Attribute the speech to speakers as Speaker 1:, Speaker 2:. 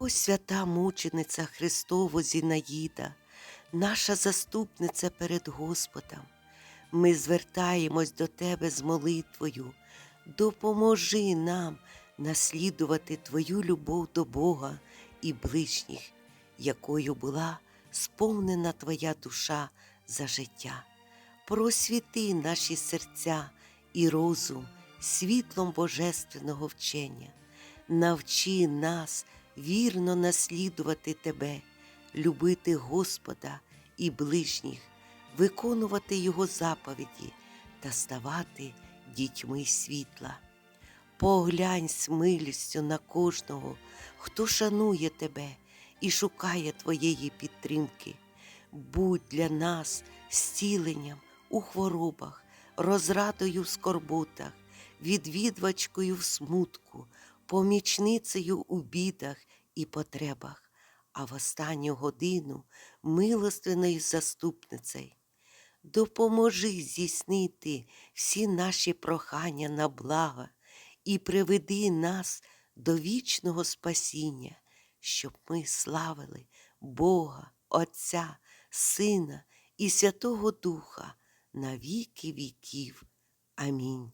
Speaker 1: О свята мучениця Христово Зінаїда, наша заступниця перед Господом, ми звертаємось до Тебе з молитвою, допоможи нам наслідувати Твою любов до Бога і ближніх, якою була сповнена Твоя душа за життя. Просвіти наші серця і розум світлом божественного вчення, навчи нас вірно наслідувати Тебе, любити Господа і ближніх, виконувати Його заповіді та ставати дітьми світла. Поглянь з милістю на кожного, хто шанує тебе і шукає твоєї підтримки. Будь для нас зціленням у хворобах, розрадою в скорботах, відвідвачкою в смутку, помічницею у бідах і потребах, а в останню годину милостиною заступницею. Допоможи здійснити всі наші прохання на благо і приведи нас до вічного спасіння, щоб ми славили Бога, Отця, Сина і Святого Духа на віки віків. Амінь.